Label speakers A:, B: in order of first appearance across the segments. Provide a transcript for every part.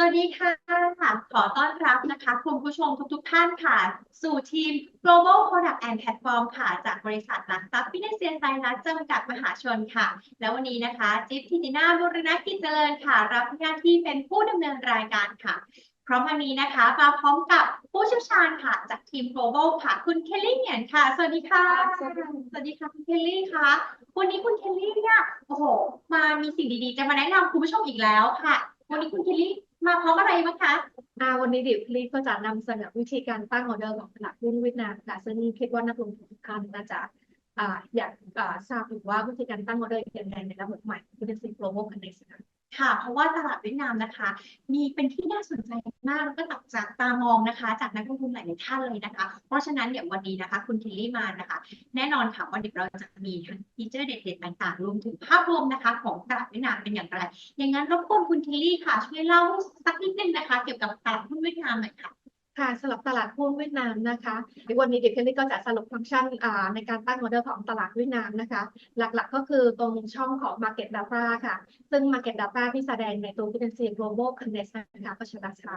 A: สวัสดีค่ะ ขอต้อนรับนะคะคุณผู้ชมทุกๆท่านค่ะ สู่ทีม Global Product and Platform ค่ะ จากบริษัทหลักทรัพย์ฟินแลนเซียไซรัสจำกัดมหาชนค่ะ แล้ววันนี้นะคะ จิ๊บทิตินาบุรณกิจเจริญค่ะ รับหน้าที่เป็นผู้ดำเนินรายการค่ะ พร้อมวันนี้นะคะมาพร้อมกับผู้เชี่ยวชาญค่ะ จากทีม Global ค่ะ คุณเคลลี่เหงียนค่ะ สวัสดีค่ะ
B: สวัสดีค่ะ
A: สวัสดีค่ะคุณเคลลี่ค่ะวันนี้คุณเคลลี่เนี่ยโอ้โหมามีสิ่งดีๆ จะมาแนะนำคุณผู้ชมอีกแล้วค่ะ วันนี้คุณเคลลี่ มาพร้อมอะไรบ้างคะ
B: อาวันนี้ดิวคลิปก็จะนำเสนอวิธีการตั้งออเดอร์ของตลาดหุ้นเวียดนามค่ะซึ่งคิดว่านักลงทุนทุกท่านน่าจะอ่าอยากอ่าทราบถึงว่าวิธีการตั้งออเดอร์ยังไงในระบบใหม่ที่เป็น Global Connect ค่ะ
A: ค่ะ เพราะว่าตลาดเวียดนามนะคะ มีเป็นที่น่าสนใจมากแล้วก็ตักจากตามองนะคะ จากนักลงทุนหลายๆท่านเลยนะคะ เพราะฉะนั้นเดี๋ยววันนี้นะคะ คุณเคลลี่มานะคะ แน่นอนค่ะว่าเดี๋ยวเราจะมีทั้งฟีเจอร์เด็ดๆต่างๆ รวมถึงภาพรวมนะคะ ของตลาดเวียดนามเป็นอย่างไร อย่างนั้นรบกวนคุณเคลลี่ค่ะช่วยเล่าสักนิดนึงนะคะ เกี่ยวกับตลาดหุ้นเวียดนามหน่อยค่ะ
B: ค่ะสำหรับตลาดหุ้นเวียดนามนะคะในวันนี้เดิวคลิปก็จะสรุปฟังก์ชันอ่าในการตั้งออเดอร์ของตลาดเวียดนามนะคะ หลักๆก็คือตรงช่องของ Market Data ค่ะ ซึ่ง Market Data ที่แสดงในตัว Fidency Global Connect นะคะก็จะช้า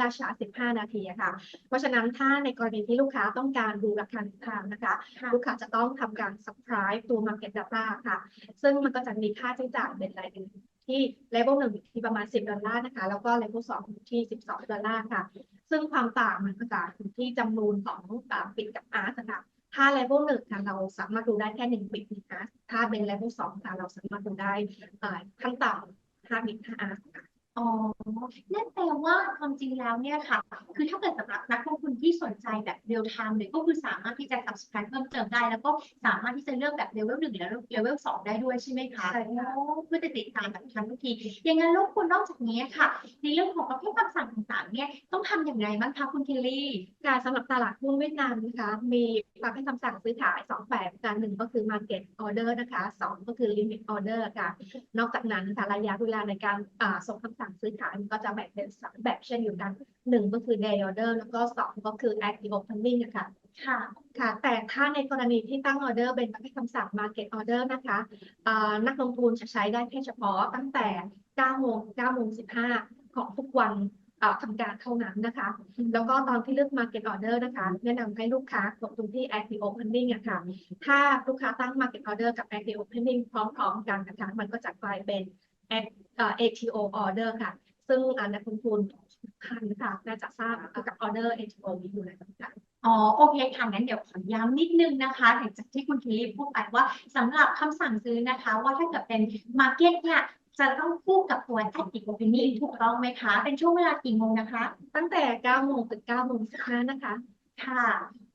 B: ล่าช้า15 นาทีอะค่ะ เพราะฉะนั้นถ้าในกรณีที่ลูกค้าต้องการดูราคาทิศทางนะคะ ลูกค้าจะต้องทำการ subscribe ตัว Market Data ค่ะ ซึ่งมันก็จะมีค่าใช้จ่ายเป็นรายเดือนที่ level หนึ่งอยู่ที่ประมาณ 10 ดอลลาร์นะคะ แล้วก็ level สองอยู่ที่ 12 ดอลลาร์ค่ะ ซึ่งความต่างมันก็จะอยู่ที่จำนวนของอ่าปิดกับอาร์ตนะคะถ้าเลเวลหนึ่งค่ะเราสามารถดูได้แค่หนึ่งปิดหนึ่งอาร์ถ้าเป็นเลเวลสองค่ะเราสามารถดูได้ขั้นต่ำห้าบิตห้าอาร์ตค่ะ
A: อ๋อ นั่นแปลว่าความจริงแล้วเนี่ยค่ะ คือถ้าเกิดสำหรับนักลงทุนที่สนใจแบบเรียลไทม์เลยก็คือสามารถที่จะ subscribe เพิ่มเติมได้ แล้วก็สามารถที่จะเลือกแบบเลเวลหนึ่งและเลเวลสองได้ด้วยใช่ไหมคะ
B: ใช่ค่ะ
A: โอ้เพื่อจะติดตามแบบทันทุกที อย่างนั้นรบกวนนอกจากนี้ค่ะ ในเรื่องของประเภทคำสั่งต่างๆเนี่ยต้องทำอย่างไรบ้างคะคุณเคลลี่
B: การสำหรับตลาดหุ้นเวียดนามนะคะมีประเภทคำสั่งซื้อขายสองแบบการหนึ่งก็คือ market order นะคะสองก็คือ limit order ค่ะนอกจากนั้นค่ะระยะเวลาในการอ่าส่งคำสั่งซื้อขายมันก็จะแบ่งเป็นสามแบบเช่นเดียวกันหนึ่งก็คือ day order แล้วก็สองก็คือ active opening นะคะ
A: ค่ะ
B: ค่ะ แต่ถ้าในกรณีที่ตั้งออเดอร์เป็นประเภทคำสั่ง market order นะคะอ่านักลงทุนจะใช้ได้แค่เฉพาะตั้งแต่9โมง9โมง15 ของทุกวันอ่าทำการเท่านั้นนะคะ แล้วก็ตอนที่เลือก market order นะคะ แนะนำให้ลูกค้ากดตรงที่ active opening อะค่ะ ถ้าลูกค้าตั้ง market order กับ active opening พร้อมๆกันนะคะ มันก็จะกลายเป็น Act- เอ่อ ATO order ค่ะ ซึ่งอ่านักลงทุนทุกท่านนะคะน่าจะทราบเกี่ยวกับ order ATO นี้อยู่แล้วนะคะ
A: อ๋อโอเคค่ะงั้นเดี๋ยวขอย้ำนิดนึงนะคะหลังจากที่คุณเคลลี่พูดไปว่าสำหรับคำสั่งซื้อนะคะ ว่าถ้าเกิดเป็น Market เนี่ยจะต้องคู่กับตัว Active Opening ถูกต้องไหมคะ เป็นช่วงเวลากี่โมงนะคะ
B: ตั้งแต่9โมงถึง9โมง15นะคะ
A: ค่ะ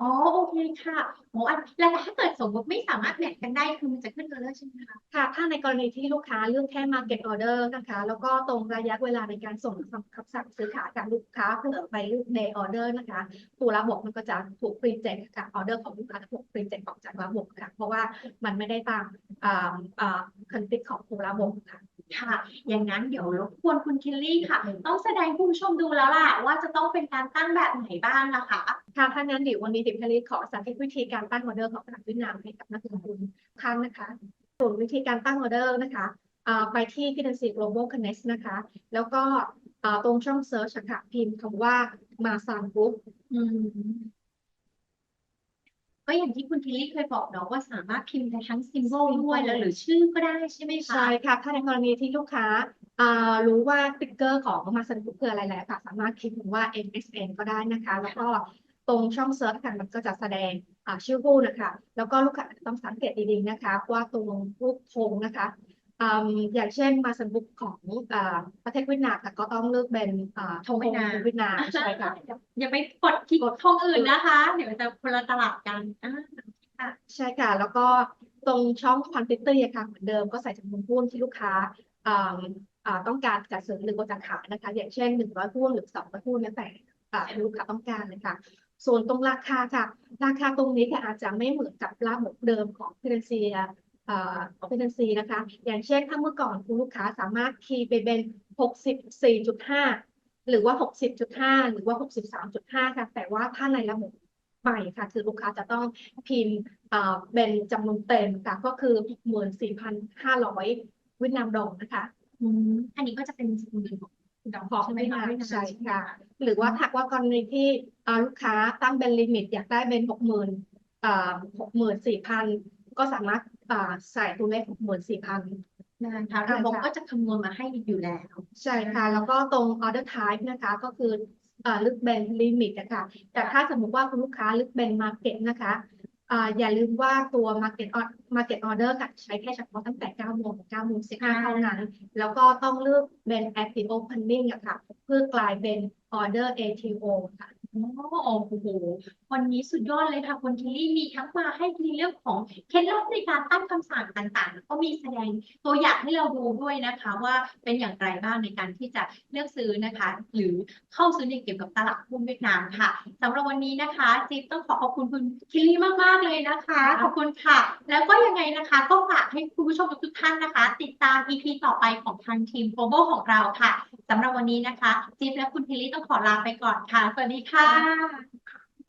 A: อ๋อ โอเคค่ะโอ้อันแล้วถ้าเกิดสมมติไม่สามารถแมทกันได้คือมันจะขึ้นออร์เลอร์ใช่ไหมคะ
B: ค่ะ ถ้าในกรณีที่ลูกค้าเลือกแค่ market order นะคะ แล้วก็ตรงระยะเวลาในการส่งคำคำสั่งซื้อขายกับลูกค้าเผื่อไปเลือก day order นะคะ ตัวระบบมันก็จะถูก reject ค่ะ order ของลูกค้าถูก reject ออกจากระบบค่ะ เพราะว่ามันไม่ได้ตามอ่าอ่า config ของตัวระบบค่ะ
A: ค่ะ อย่างนั้นเดี๋ยวรบกวนคุณเคลลี่ค่ะ ต้องแสดงให้คุณผู้ชมดูแล้วล่ะ ว่าจะต้องเป็นการตั้งแบบไหนบ้างนะคะ
B: ค่ะ ถ้างั้นเดี๋ยววันนี้ดิบพลีขอสาธิตวิธีการตั้งออเดอร์ของตลาดเวียดนามให้กับนักลงทุนทุกท่านนะคะ ส่วนวิธีการตั้งออเดอร์นะคะอ่าไปที่ Fidency Global Connect นะคะ แล้วก็อ่าตรงช่อง Search อะค่ะ พิมพ์คำว่ามาซานกรุ๊ป
A: อืม ก็อย่างที่คุณเคลลี่เคยบอกเนาะว่าสามารถพิมพ์ได้ทั้งซิมโบลด้วยแล้วหรือชื่อก็ได้ใช่ไหมคะ
B: ใช่ค่ะถ้าในกรณีที่ลูกค้าอ่ารู้ว่าติ๊กเกอร์ของมาสันกรุ๊ปคืออะไรแล้วค่ะ สามารถพิมพ์ว่า MSN ก็ได้นะคะ แล้วก็ตรงช่องเซิร์ชค่ะมันก็จะแสดงอ่าชื่อผู้นนะคะ แล้วก็ลูกค้าต้องสังเกตดีๆนะคะ ว่าตรงรูปธงนะคะ อืมอย่างเช่นมาซันบุกของอ่าประเทศเวียดนามค่ะก็ต้องเลือกเป็นอ่า
A: ธงเวียดนาม
B: เวียดนามใช่ค่ะ
A: อย่าไปกดคลิกทองอื่นนะคะ เดี๋ยวจะคนละตลาดกันอ่าค่ะ
B: ใช่ค่ะ แล้วก็ตรงช่องค u นติตี้ค่ะเหมือนเดิมก็ใส่จำนวนหุ้นที่ลูกค้าอ่าอ่าต้องการจะซื้อหรือว่าจะขายนะคะ อย่างเช่นหนึ่งร้อยหุ้นหรือสองร้อยหุ้นแล้วแต่อ่าลูกค้าต้องการเลยค่ะส่วนตรงราคาค่ะ ราคาตรงนี้ค่ะอาจจะไม่เหมือนกับระบบเดิมของเพเดนซีอ่าของเพเดนซีนะคะ อย่างเช่นถ้าเมื่อก่อนคุณลูกค้าสามารถคีย์ไปเป็นหกสิบสี่จุดห้าหรือว่าหกสิบจุดห้าหรือว่าหกสิบสามจุดห้าค่ะ แต่ว่าถ้าในระบบใหม่ค่ะ คือลูกค้าจะต้องพิมพ์อ่าเป็นจำนวนเต็มค่ะ ก็คือหมื่นสี่พันห้าร้อยเวียดนามดองนะคะ
A: อืมอันนี้ก็จะเป็นจำนวนของดอก
B: ของ
A: ใช่ไหม
B: ไม่
A: คะ
B: นาน
A: ไม่นาน
B: ใช่
A: ใช่ไหม
B: ค่ะ
A: คะ
B: หรือว่าถ้าว่ากรณีที่อ่าลูกค้าตั้งเป็นลิมิต อยากได้เป็นหกหมื่นอ่าหกหมื่นสี่พันก็สามารถ อ่าใส่ตัวเลขหกหมื่นสี่พัน
A: นะคะ
B: ใช่
A: ระบบ
B: ค่ะ
A: ก็จะคำนวณมาให้อยู่แล้ว
B: ใช่ค่ะ แล้วก็ตรง order type นะคะ ก็คือเอ่อลึกเป็นลิมิตนะคะแต่ถ้าสมมุติว่าคุณลูกค้าลึกเป็น market นะคะอ่าอย่าลืมว่าตัว market or- market order ค่ะใช้แค่เฉพาะตั้งแต่9โมงถึง9โมง15เท่านั้น แล้วก็ต้องเลือกเป็น active opening อะค่ะ เพื่อกลายเป็น order ATO ค่ะ
A: โอ้โห วันนี้สุดยอดเลยค่ะคุณคิลลี่มีทั้งมาให้ในเรื่องของเคล็ดลับในการตั้งคำสั่งต่างๆแล้วก็มีแสดงตัวอย่างให้เราดูด้วยนะคะ ว่าเป็นอย่างไรบ้างในการที่จะเลือกซื้อนะคะ หรือเข้าซื้อในเกี่ยวกับตลาดหุ้นเวียดนามค่ะสำหรับวันนี้นะคะจิ๊บต้องขอขอบคุณคุณคิลลี่มากๆเลยนะคะ ขอบคุณค่ะ แล้วก็ยังไงนะคะ ก็ฝากให้คุณผู้ชมทุกๆท่านนะคะ ติดตาม EP ต่อไปของทางทีม Global ของเราค่ะสำหรับวันนี้นะคะ จิ๊บและคุณคิลลี่ต้องขอลาไปก่อนค่ะสวัสดีค่ะ